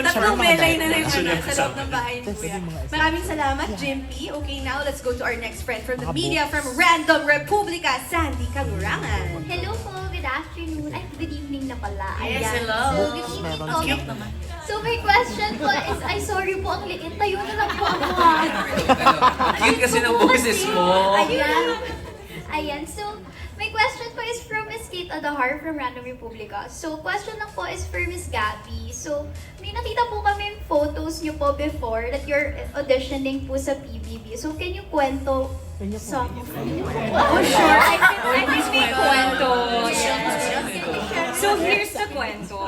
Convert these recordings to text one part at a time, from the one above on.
Tatlong melay na rin na sa loob ng bahay ni Kuya. Maraming salamat, Jimpy. Okay, now let's go to our next friend from the media from Random Republica, Sandy Kalurangan. Hello po, good afternoon. Ay, good evening na pala. Yes, Ayan. hello. So, good evening po. So, my question po is, ay, sorry po, ang liit. Tayo na lang po ako. Cute kasi ng boses mo. Ayan. Ayan. So, question po is from Miss Kate Adahar from Random Republica. So, question lang po is for Miss Gabby. So, may nakita po kami yung photos niyo po before that you're auditioning po sa PBB. So, can you kwento some of Oh, sure. I can, I can make kwento. So, here's the kwento.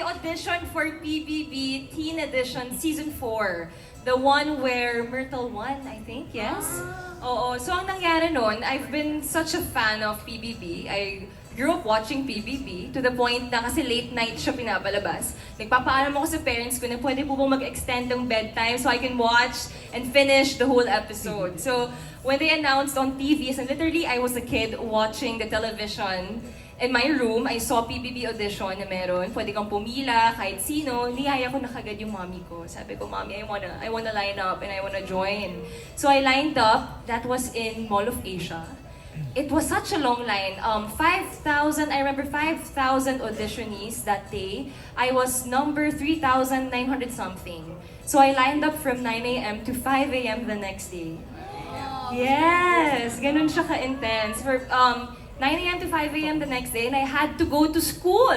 I auditioned for PBB Teen Edition Season 4. The one where Myrtle won, I think, yes? Oo, so ang nangyari nun, I've been such a fan of PBB. I grew up watching PBB to the point na kasi late night siya pinapalabas. Nagpapaalam ako sa parents ko na pwede po bang mag-extend ng bedtime so I can watch and finish the whole episode. So, when they announced on TV, and literally I was a kid watching the television in my room, I saw PBB audition na meron. Pwede kang pumila, kahit sino. Niyaya ko na kagad yung mommy ko. Sabi ko, mommy, I wanna, I wanna line up and I wanna join. So I lined up. That was in Mall of Asia. It was such a long line. Um, 5,000, I remember 5,000 auditionees that day. I was number 3,900 something. So I lined up from 9 a.m. to 5 a.m. the next day. Yes, ganun siya ka-intense. For um, 9 a.m. to 5 a.m. the next day, and I had to go to school.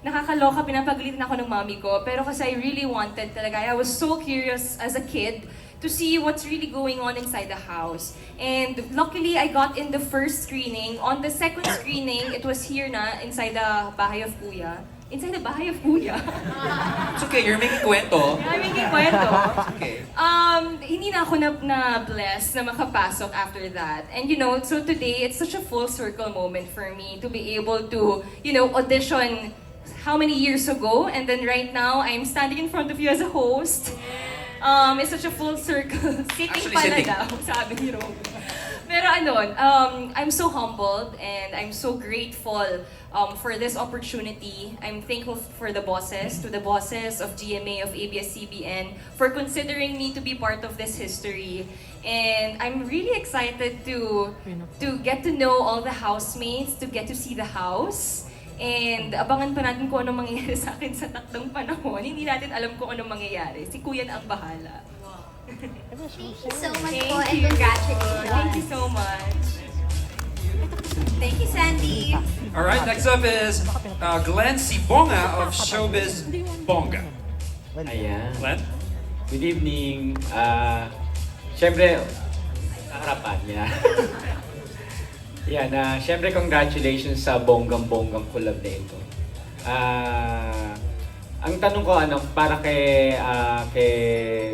Nakakaloka, pinapagalitan ako ng mami ko. Pero kasi I really wanted talaga. I was so curious as a kid to see what's really going on inside the house. And luckily, I got in the first screening. On the second screening, it was here na, inside the bahay of Kuya. Inside the bahay of Kuya. It's okay, you're making kwento. Ay, may kwento. Okay. Um, hindi na ako na, na blessed na makapasok after that. And you know, so today, it's such a full circle moment for me to be able to, you know, audition how many years ago, and then right now, I'm standing in front of you as a host. Um, it's such a full circle. Sitting Actually, pala sitting. daw, sabi ni Robby. Pero ano, um, I'm so humbled and I'm so grateful um, for this opportunity. I'm thankful for the bosses, to the bosses of GMA, of ABS-CBN, for considering me to be part of this history. And I'm really excited to to get to know all the housemates, to get to see the house. And abangan pa natin kung anong mangyayari sa akin sa takdang panahon. Hindi natin alam kung anong mangyayari. Si Kuya na ang bahala. Thank you so much Thank po and you. congratulations. Thank you so much. Thank you, Sandy. All right, next up is uh, Glenn Sibonga of Showbiz Bonga. Ayan. Glenn? Good evening. Ah, Siyempre, harapan niya. Yan, ah, siyempre congratulations sa bonggang-bonggang collab na ito. Ah, ang tanong ko ano, para kay ah, kay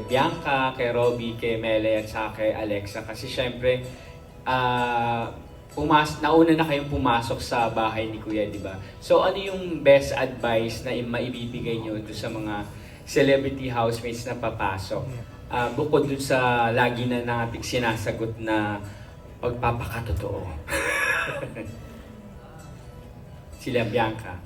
Bianca, kay Robby, kay Mele at sa kay Alexa kasi siyempre ah pumas nauna na kayong pumasok sa bahay ni Kuya, di ba? So ano yung best advice na i- maibibigay niyo doon sa mga celebrity housemates na papasok? Ah, bukod dun sa lagi na nating sinasagot na pagpapakatotoo. Sila Bianca.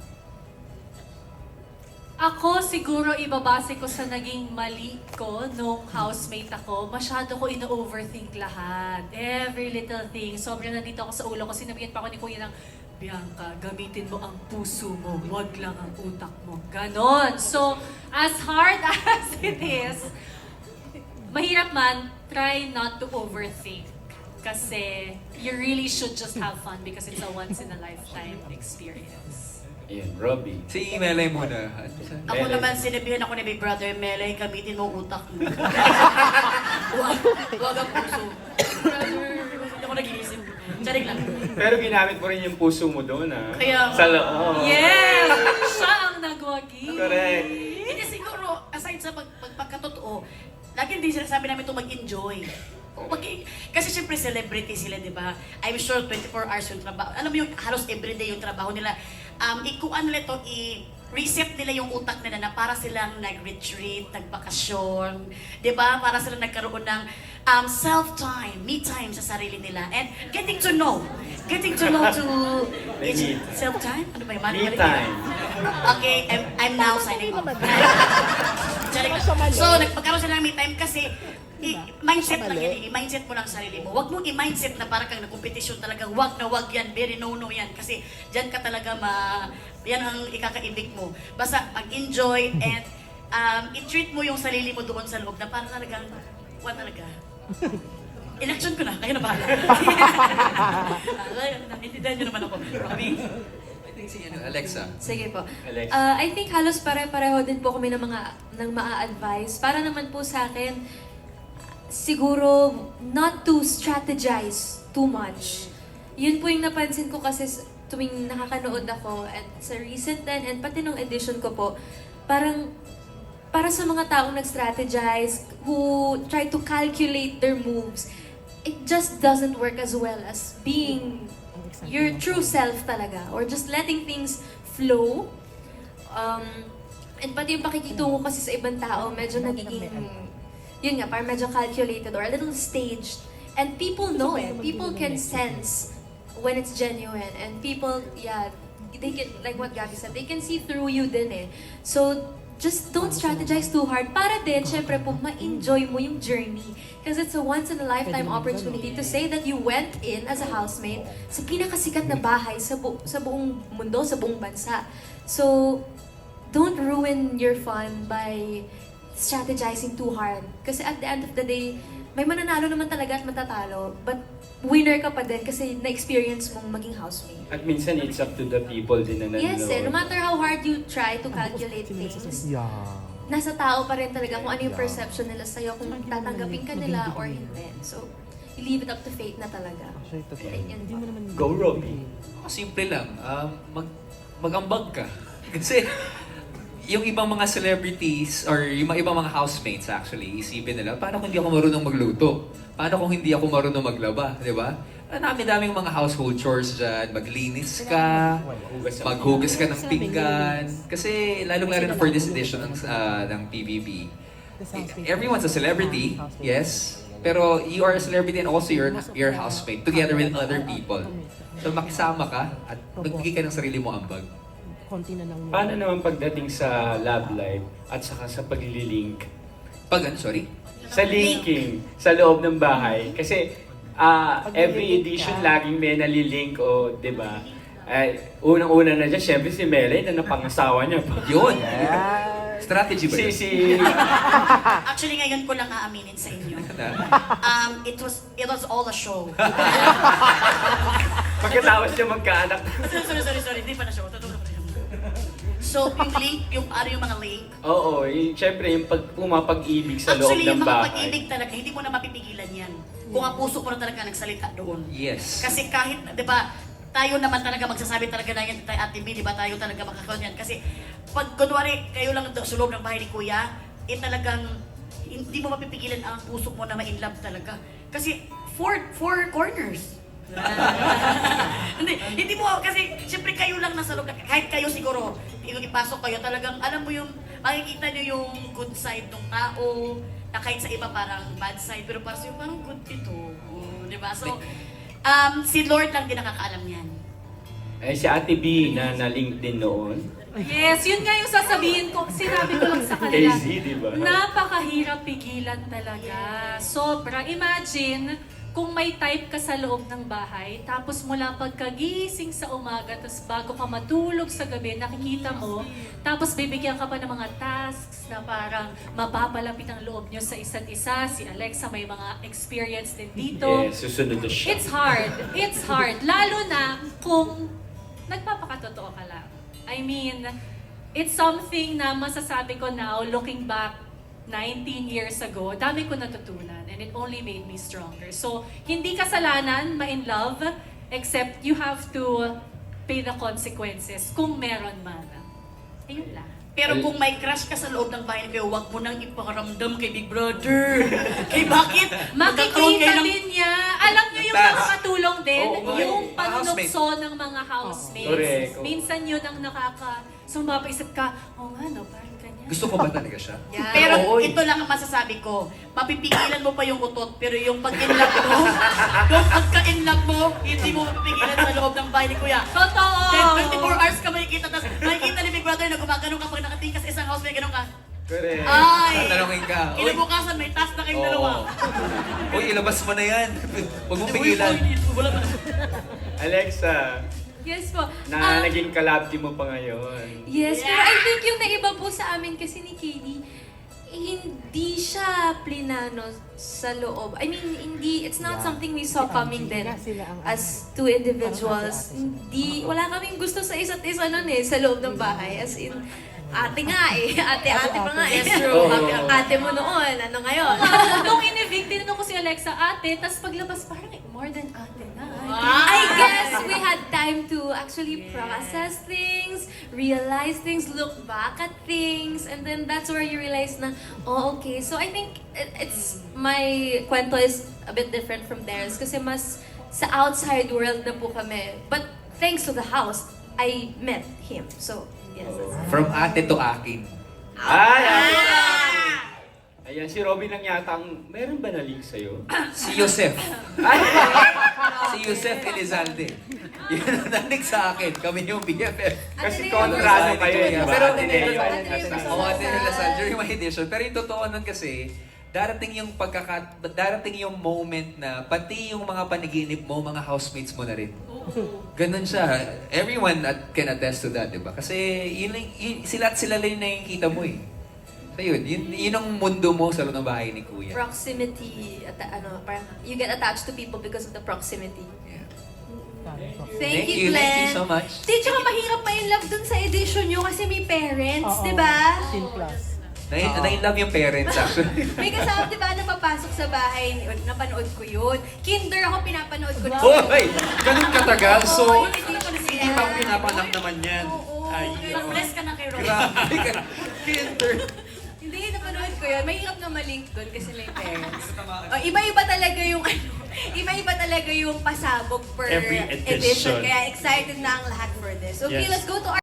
Ako siguro ibabase ko sa naging mali ko nung housemate ako. Masyado ko ina-overthink lahat. Every little thing. Sobrang nandito ako sa ulo ko. Sinabihan pa ako ni Kuya ng, Bianca, gamitin mo ang puso mo. Wag lang ang utak mo. Ganon. So, as hard as it is, mahirap man, try not to overthink. Kasi you really should just have fun because it's a once in a lifetime experience. Ayun, Robby. Si Melay muna. Ako naman, sinabihan ako ni Big Brother, Melay, gamitin mo utak mo. Wag, wag ang puso. Brother, hindi ako nag-iisip. Charing lang. Pero ginamit mo rin yung puso mo doon, ah. Kaya- Sa loob. Yes! Siya ang nagwagi. Correct. Hindi siguro, aside sa pag, pag, pagkatotoo, lagi din sinasabi namin ito mag-enjoy. O, Mag kasi siyempre celebrity sila, di ba? I'm sure 24 hours yung trabaho. Alam mo yung halos everyday yung trabaho nila. Um, ikuan nila ito, i, reset nila yung utak nila na para silang nag-retreat, nagbakasyon, di ba? Para silang nagkaroon ng um, self-time, me time sa sarili nila. And getting to know, getting to know to self-time? Ano ba yun? Mali- Me mali- time. Okay, I'm, I'm now signing off. So, nagpagkaroon sila ng me time kasi i- mindset lang yan, eh. i-mindset mo lang sarili mo. Huwag mong i-mindset na parang kang nagkompetisyon talagang wag na wag yan, very no-no yan. Kasi dyan ka talaga ma... Yan ang ikakaibig mo. Basta mag-enjoy and um, i-treat mo yung sarili mo doon sa loob na parang talagang, wag talaga. In-action ko na, kayo na bahala. Naintindihan niyo naman ako. Robby? I think si ano, Alexa. Sige po. Alex. Uh, I think halos pare-pareho din po kami ng mga ng maa-advise. Para naman po sa akin, siguro not to strategize too much. Yun po yung napansin ko kasi tuwing nakakanood ako at sa recent din and pati nung edition ko po, parang para sa mga taong nag-strategize, who try to calculate their moves, it just doesn't work as well as being your true self talaga or just letting things flow. Um, and pati yung pakikitungo kasi sa ibang tao, medyo nagiging, yun nga, parang medyo calculated or a little staged. And people know it. People can sense when it's genuine. And people, yeah, they can, like what Gabby said, they can see through you din eh. So, just don't strategize too hard para din, syempre po, ma-enjoy mo yung journey. Because it's a once-in-a-lifetime opportunity to say that you went in as a housemate sa pinakasikat na bahay sa, bu- sa buong mundo, sa buong bansa. So, don't ruin your fun by strategizing too hard. Kasi at the end of the day, may mananalo naman talaga at matatalo. But winner ka pa din kasi na-experience mong maging housemate. At minsan it's up to the people din na nanonood. Yes eh, no matter how hard you try to calculate things, nasa tao pa rin talaga kung ano yung perception nila sa'yo, kung tatanggapin ka nila or hindi. So, you leave it up to fate na talaga. Go, Robbie. Ako, simple lang. Um, mag, magambag ka. Kasi, yung ibang mga celebrities or yung mga ibang mga housemates actually, isipin nila, paano kung hindi ako marunong magluto? Paano kung hindi ako marunong maglaba? Di ba? Ang dami-daming mga household chores dyan. Maglinis ka, Maghugas ka ng pinggan. Kasi lalong-lalo na for this edition ng, ah, ng PBB, everyone's a celebrity, yes. Pero you are a celebrity and also your your housemate together with other people. So makisama ka at magbigay ka ng sarili mo ambag. Konti na lang. Paano naman pagdating sa love life at saka sa paglilink? Pag ano, sorry? Sa linking, sa loob ng bahay. Kasi ah, every edition laging may nalilink o, di ba? Ay, unang-una na dyan, syempre si Melay na napangasawa niya. Yun! Strategy ba si, yun? si, Actually, ngayon ko lang aaminin sa inyo. Um, it was it was all a show. pagkatapos niya magkaanak. sorry, sorry, sorry, sorry. Hindi pa na show. Totoo pa. So, yung link, yung ano yung mga link, Oo, yung, syempre yung pag, pumapag-ibig sa loob actually, ng yung mga bahay. pag-ibig talaga, hindi mo na mapipigilan yan. Kung ang puso mo na talaga nagsalita doon. Yes. Kasi kahit, di ba, tayo naman talaga magsasabi talaga na yan, tayo Ate B, di ba, tayo talaga makakaroon yan. Kasi pag kunwari, kayo lang do- sa loob ng bahay ni Kuya, eh talagang hindi mo mapipigilan ang puso mo na ma-inlove talaga. Kasi four, four corners. hindi, hindi mo, kasi siyempre kayo lang nasa loob, na- kahit kayo siguro, ipasok kayo, talagang alam mo yung, makikita nyo yung good side ng tao, na kahit sa iba parang bad side, pero para sa'yo parang good ito. Oh, di ba? So, um, si Lord lang din nakakaalam yan. Eh, si Ate B na na-link din noon. Yes, yun nga yung sasabihin ko. Sinabi ko lang sa kanila. KZ, di ba? Napakahirap pigilan talaga. Sobra. Imagine, kung may type ka sa loob ng bahay, tapos mula pagkagising sa umaga, tapos bago ka matulog sa gabi, nakikita mo, tapos bibigyan ka pa ng mga tasks na parang mapapalapit ang loob nyo sa isa't isa. Si Alexa may mga experience din dito. Yes, susunod na siya. It's hard. It's hard. Lalo na kung nagpapakatotoo ka lang. I mean, it's something na masasabi ko now, looking back 19 years ago, dami ko natutunan and it only made me stronger. So, hindi kasalanan ma-in love, except you have to pay the consequences kung meron man. Ayun lang. Pero kung may crush ka sa loob ng bahay Kuya, huwag mo nang ipakaramdam kay Big Brother. kay bakit? Makikita kayo ng... din niya. Alam niyo yung Tas- nakakatulong din, Oo, mga- yung mga panunokso ng mga housemates. Correct. Minsan yun ang nakaka... So mapaisip ka, oh nga no, parang ganyan. Gusto ko ba talaga siya? Pero Oo, eh. ito lang ang masasabi ko. Mapipigilan mo pa yung utot, pero yung pag-inlove mo, yung pagka-inlove mo, hindi mo mapipigilan sa loob ng bahay ni Kuya. Totoo! Then 24 hours ka makikita, tapos makikita ni Big Brother na gumagano ka pag nakatingin ka sa isang house, may ganun ka. Correct. Ay! Tatanungin ka. Uy, Kinabukasan, may task na kayong Oo. dalawa. Uy, ilabas mo na yan. Huwag Uy, pigilan. uy, wala ba? Alexa, Yes po. na Ah, naging kalab team mo pa ngayon. Yes, pero I think yung naiba po sa amin kasi ni Katie, hindi siya plinano sa loob. I mean, hindi, it's not something we saw coming then as two individuals. Hindi, wala kaming gusto sa isa't isa nun eh, sa loob ng bahay. As in, ate nga eh. Ate, ate pa nga eh. Yes, true. Ate, ate mo noon, ano ngayon? Nung in-evict, tinanong ko si Alexa, ate, tapos paglabas, parang eh, more than ate na. I guess we had time to actually process things, realize things, look back at things, and then that's where you realize na, oh, okay. So I think it- it's, my kwento is a bit different from theirs kasi mas sa outside world na po kami. But thanks to the house, I met him. So, yes. that's- From ate to akin. Ay, ay, Ayan, si Robin lang yata ang, meron ba na-link sa'yo? Si Yosef. Ay! si Yosef Elizalde. Yun ang nanig sa akin. Kami yung BFF. Kasi Ate kontrano Ate kayo, Leo. di ba? Pero Ate hindi, Leo. Leo Ate Leo. Oo, Ate Lasal, during my edition. Pero yung totoo nun kasi, darating yung pagkaka... Darating yung moment na pati yung mga panaginip mo, mga housemates mo na rin. Ganun siya. Everyone at, can attest to that, di ba? Kasi yun, yun, sila at sila lang yung nakikita mo eh. So yun, yun, yun ang mundo mo sa loob ng bahay ni Kuya. Proximity, at, ano, parang you get attached to people because of the proximity. Yeah. Thank, you, Glenn. Thank you so much. Di, tsaka mahirap pa in love dun sa edition nyo kasi may parents, di ba? Na- Na-love yung parents actually. May kasama, di ba, napapasok sa bahay, napanood ko yun. Kinder ako, pinapanood ko. Hoy! Ganun katagal, so... Oo, hindi ko na Hindi pa ako pinapanak naman yan. Oo. Ay, Bless ka na kay grabe ka. Kinder. Hindi, napanood ko yun. Mahirap na malink dun kasi may parents. Oh, iba-iba talaga yung ano, iba-iba talaga yung pasabog per Every edition. Kaya excited na ang lahat for this. Okay, Yes. let's go to our